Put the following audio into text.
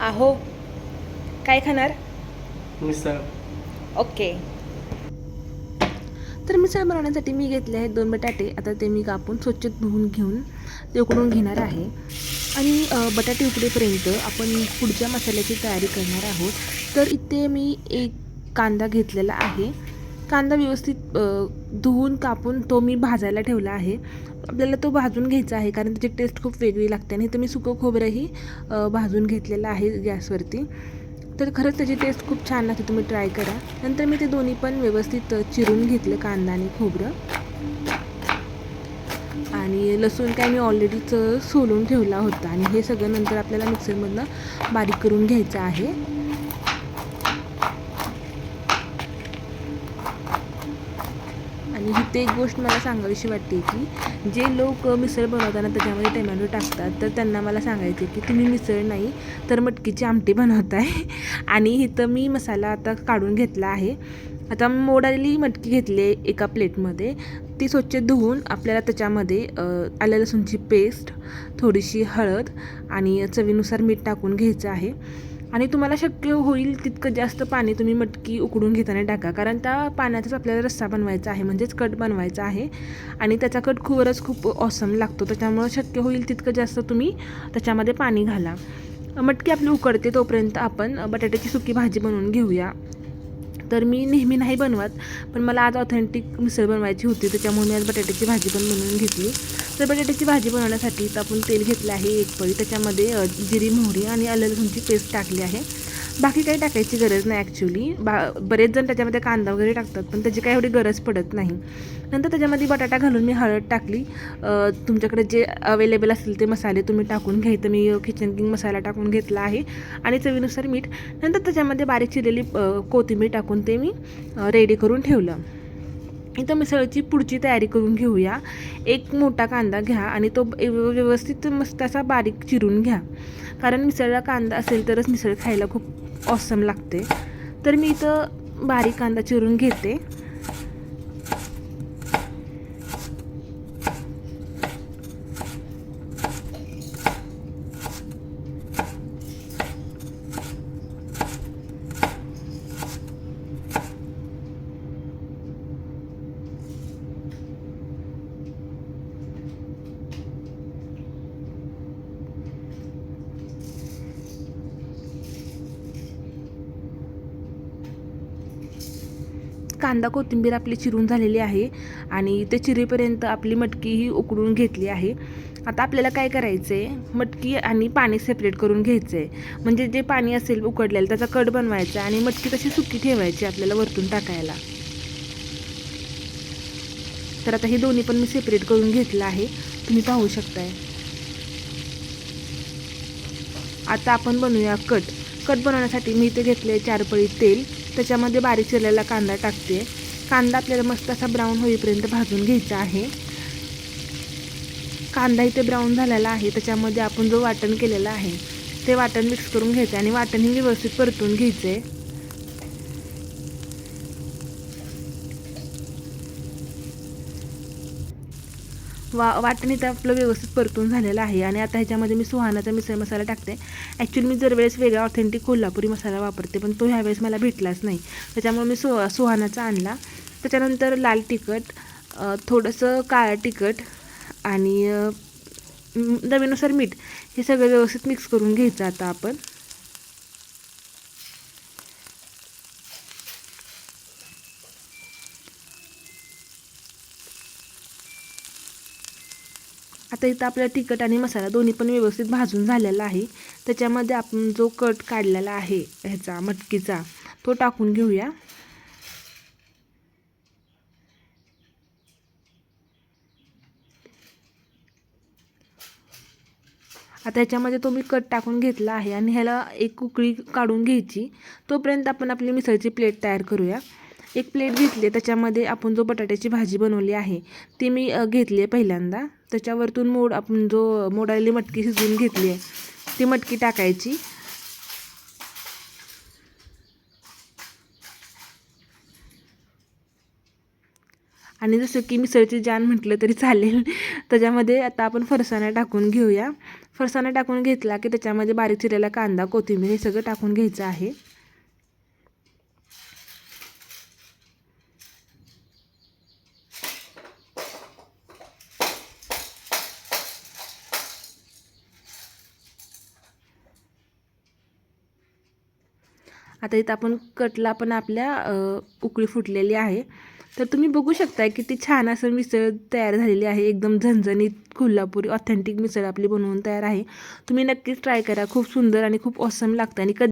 आहो काय खाणार? मिसळ. ओके. तर मिसळ बनवण्यासाठी मी घेतले आहेत दोन बटाटे. आता ते मी कापून स्वच्छ धुवून घेऊन ते उकडून घेणार आहे. आणि बटाटे उकडेपर्यंत आपण पुढच्या मसाल्याची तयारी करणार आहोत. तर इथे मी एक कांदा घेतलेला आहे. कांदा व्यवस्थित धुवून कापून तो मी भाजायला ठेवला आहे. आपल्याला तो भाजून घ्यायचा आहे कारण त्याची टेस्ट खूप वेगळी लागते आणि तर मी सुकं खोबरंही भाजून घेतलेलं आहे गॅसवरती. तर खरंच त्याची टेस्ट खूप छान लागते तुम्ही ट्राय करा. नंतर मी ते दोन्ही पण व्यवस्थित चिरून घेतलं कांदा आणि खोबरं. आणि लसूण काय मी ऑलरेडीच सोलून ठेवला होता आणि हे सगळं नंतर आपल्याला मिक्सरमधनं बारीक करून घ्यायचं आहे. आणि इथे एक गोष्ट मला सांगावीशी वाटते की जे लोक मिसळ बनवताना त्याच्यामध्ये टमॅटो टाकतात तर त्यांना मला सांगायचे की तुम्ही मिसळ नाही तर मटकीची आमटी बनवताय. आणि इथं मी मसाला आता काढून घेतला आहे. आता मोड आलेली मटकी घेतली आहे एका प्लेटमध्ये. ती स्वच्छ धुवून आपल्याला त्याच्यामध्ये आल्या लसूणची पेस्ट थोडीशी हळद आणि चवीनुसार मीठ टाकून घ्यायचं आहे. आणि तुम्हाला शक्य होईल तितकं जास्त पाणी तुम्ही मटकी उकडून घेताना टाका. कारण त्या पाण्याचाच आपल्याला रस्सा बनवायचा आहे म्हणजेच कट बनवायचा आहे. आणि त्याचा कट खूपच खूप ऑसम लागतो. त्याच्यामुळं शक्य होईल तितकं जास्त तुम्ही त्याच्यामध्ये पाणी घाला. मटकी आपली उकडते तोपर्यंत आपण बटाट्याची सुकी भाजी बनवून घेऊया. तर मी नेहमी नाही बनवत पण मला आज ऑथेंटिक मिसळ बनवायची होती त्याच्यामुळे मी आज बटाट्याची भाजी पण बनवून घेतली. तर बटाट्याची भाजी बनवण्यासाठी तर आपण तेल घेतलं आहे एक पळी त्याच्यामध्ये जिरी मोहरी आणि आलं लसूणची पेस्ट टाकली आहे. बाकी काही टाकायची गरज नाही ॲक्च्युली बा बरेच जण त्याच्यामध्ये कांदा वगैरे टाकतात पण त्याची काही एवढी गरज पडत नाही. नंतर त्याच्यामध्ये बटाटा घालून मी हळद टाकली. तुमच्याकडे जे अवेलेबल असतील ते मसाले तुम्ही टाकून घ्यायचं मी किचन किंग मसाला टाकून घेतला आहे. आणि चवीनुसार मीठ. नंतर त्याच्यामध्ये बारीक चिरलेली कोथिंबीर टाकून ते मी रेडी करून ठेवलं. इथं मिसळची पुढची तयारी करून घेऊया. एक मोठा कांदा घ्या आणि तो व्यवस्थित मस्त असा बारीक चिरून घ्या. कारण मिसळला कांदा असेल तरच मिसळ खायला खूप ऑसम लागते. तर मी इथं बारीक कांदा चिरून घेते. कांदा कोथिंबीर आपली चिरून झालेली आहे आणि ते चिरेपर्यंत आपली मटकी ही उकडून घेतली आहे. आता आपल्याला काय करायचं आहे मटकी आणि पाणी सेपरेट करून घ्यायचं आहे म्हणजे जे पाणी असेल उकडलेलं त्याचा कट बनवायचा आणि मटकी तशी सुकी ठेवायची आपल्याला वरतून टाकायला. तर आता हे दोन्ही पण मी सेपरेट करून घेतलं आहे. तुम्ही पाहू शकताय. आता आपण बनवूया कट. कट बनवण्यासाठी मी इथे घेतले चार पळी तेल. त्याच्यामध्ये बारीक चिरलेला कांदा टाकते. कांदा आपल्याला मस्त असा ब्राऊन होईपर्यंत भाजून घ्यायचा आहे. कांदा इथे ब्राऊन झालेला आहे. त्याच्यामध्ये आपण जो वाटण केलेला आहे ते वाटण मिक्स करून घ्यायचं आणि वाटणही व्यवस्थित परतून घ्यायचं वा वाटण तर आपलं व्यवस्थित परतून झालेलं आहे. आणि आता ह्याच्यामध्ये मी सुहानाचा मिसळ मसाला टाकते. ॲक्च्युली मी जर वेळेस वेगळा ऑथेंटिक कोल्हापुरी मसाला वापरते पण तो ह्यावेळेस मला भेटलाच नाही. त्याच्यामुळे मी सु सुहानाचा आणला. त्याच्यानंतर लाल तिखट थोडंसं काळं तिखट आणि अ, चवीनुसार मीठ हे सगळं व्यवस्थित मिक्स करून घ्यायचं आता आपण. आता इथं आपला तिखट आणि मसाला दोन्ही पण व्यवस्थित भाजून झालेला आहे. त्याच्यामध्ये आपण जो कट काढलेला आहे ह्याचा मटकीचा तो टाकून घेऊया. आता ह्याच्यामध्ये तो मी कट टाकून घेतला आहे आणि ह्याला एक उकळी काढून घ्यायची. तोपर्यंत आपण आपली मिसळची प्लेट तयार करूया. एक प्लेट घेतली त्याच्यामध्ये आपण जो बटाट्याची भाजी बनवली आहे ती मी घेतली आहे पहिल्यांदा. त्याच्यावरतून मोड आपण जो मोडायली मटकी शिजवून घेतली आहे ती मटकी टाकायची. आणि जसं की मिसळची जान म्हटलं तरी चालेल. त्याच्यामध्ये आता आपण फरसाणा टाकून घेऊया. फरसाणा टाकून घेतला की त्याच्यामध्ये बारीक चिरलेला कांदा कोथिंबीर हे सगळं टाकून घ्यायचं आहे. आता इथं आपण कटला पण आपल्या अ, उकळी फुटलेली आहे. तर तुम्ही बघू शकताय किती छान असं मिसळ तयार झालेली आहे. एकदम झणझणीत कोल्हापुरी ऑथेंटिक मिसळ आपली बनवून तयार आहे. तुम्ही नक्कीच ट्राय करा. खूप सुंदर आणि खूप ऑसम लागतं आणि कधी